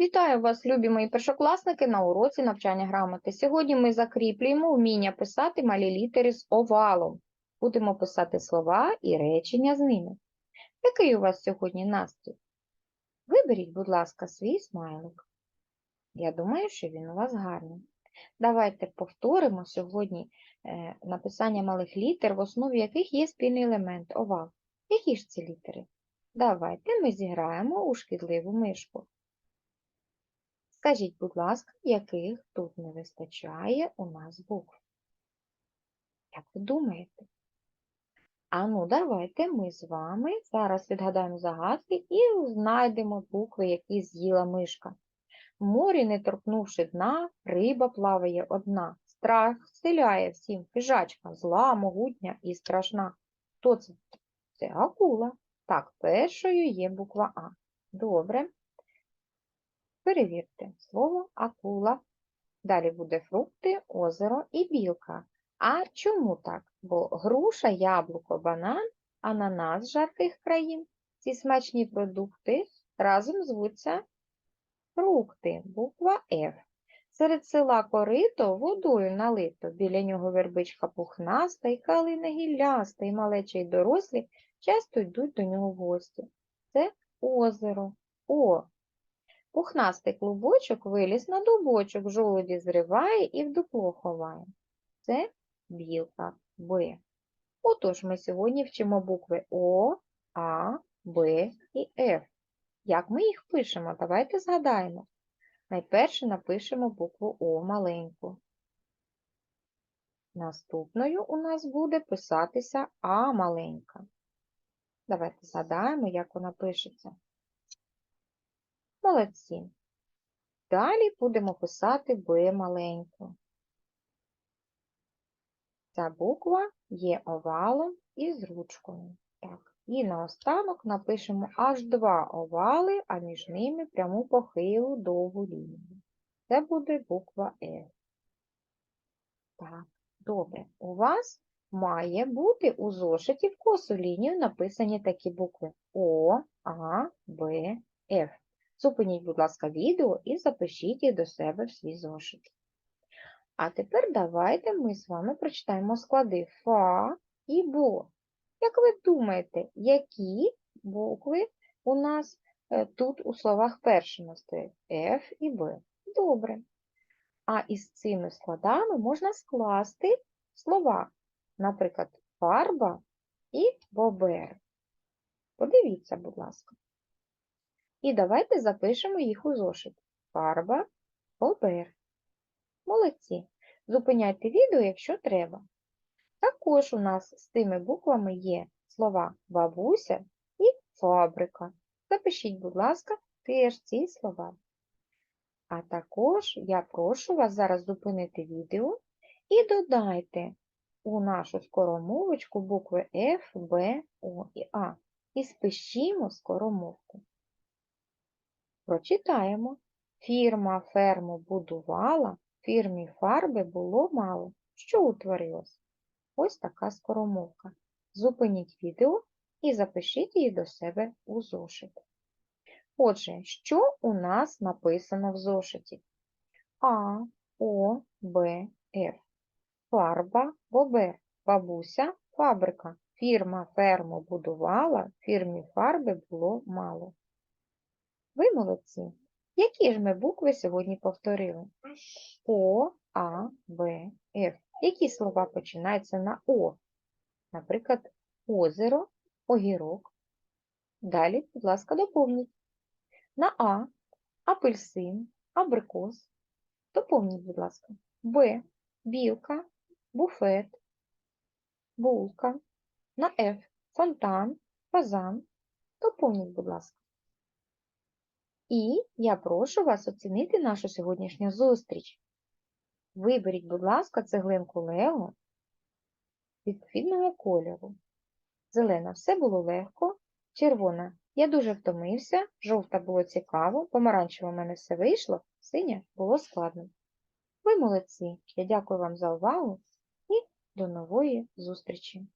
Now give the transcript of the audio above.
Вітаю вас, любі мої першокласники, на уроці навчання грамоти. Сьогодні ми закріплюємо вміння писати малі літери з овалом. Будемо писати слова і речення з ними. Який у вас сьогодні настрій? Виберіть, будь ласка, свій смайлик. Я думаю, що він у вас гарний. Давайте повторимо сьогодні е, написання малих літер, в основі яких є спільний елемент овал. Які ж ці літери? Давайте ми зіграємо у шкідливу мишку. Скажіть, будь ласка, яких тут не вистачає у нас букв? Як ви думаєте? А ну, давайте ми з вами зараз відгадаємо загадки і знайдемо букви, які з'їла мишка. Морі, не торкнувши дна, риба плаває одна. Страх вселяє всім хижачка, зла, могутня і страшна. Хто це? Це акула. Так, першою є буква А. Добре. Перевірте слово акула. Далі буде фрукти, озеро і білка. А чому так? Бо груша, яблуко, банан, ананас жарких країн. Ці смачні продукти разом звуться фрукти, буква F. Серед села корито водою налито, біля нього вербичка пухнаста і калина гілляста, і малечі й дорослі часто йдуть до нього в гості. Це озеро. О, Пухнастий клубочок виліз на дубочок, жолуді зриває і в дупло ховає. Це білка Б. Отож, ми сьогодні вчимо букви О, А, Б і Ф. Як ми їх пишемо? Давайте згадаємо. Найперше напишемо букву О маленьку. Наступною у нас буде писатися А маленька. Давайте згадаємо, як вона пишеться. Молодці. Далі будемо писати Б маленьку. Ця буква є овалом і з ручкою. Так. І наостанок напишемо аж два овали, а між ними пряму похилу довгу лінію. Це буде буква Е. Так, добре. У вас має бути у зошиті в косу лінію написані такі букви О, А, Б, Ф. Зупиніть, будь ласка, відео і запишіть їх до себе в свій зошит. А тепер давайте ми з вами прочитаємо склади Фа і Бо. Як ви думаєте, які букви у нас е, тут у словах першими стоять Ф і Б? Добре. А із цими складами можна скласти слова, наприклад, фарба і бобер. Подивіться, будь ласка. І давайте запишемо їх у зошит. Фарба, бобер. Молодці. Зупиняйте відео, якщо треба. Також у нас з цими буквами є слова бабуся і фабрика. Запишіть, будь ласка, теж ці слова. А також я прошу вас зараз зупинити відео і додайте у нашу скоромовочку букви F, B, O і А. І спишімо скоромовку. Прочитаємо. Фірма ферму будувала, фірмі фарби було мало. Що утворилось? Ось така скоромовка. Зупиніть відео і запишіть її до себе у зошит. Отже, що у нас написано в зошиті? А, О, Б, Ф. Фарба, бобер, бабуся, фабрика. Фірма ферму будувала, фірмі фарби було мало. Ви молодці. Які ж ми букви сьогодні повторили? О, А, Б, Ф. Які слова починаються на О? Наприклад, озеро, огірок. Далі, будь ласка, доповніть. На А апельсин, абрикос. Доповніть, будь ласка. Б білка, буфет, булка. На Ф фонтан, фазан. Доповніть, будь ласка. І я прошу вас оцінити нашу сьогоднішню зустріч. Виберіть, будь ласка, цеглинку Лего відповідного кольору. Зелена все було легко, червона я дуже втомився, жовта було цікаво, помаранчева в мене все вийшло, синя було складно. Ви молодці. Я дякую вам за увагу і до нової зустрічі!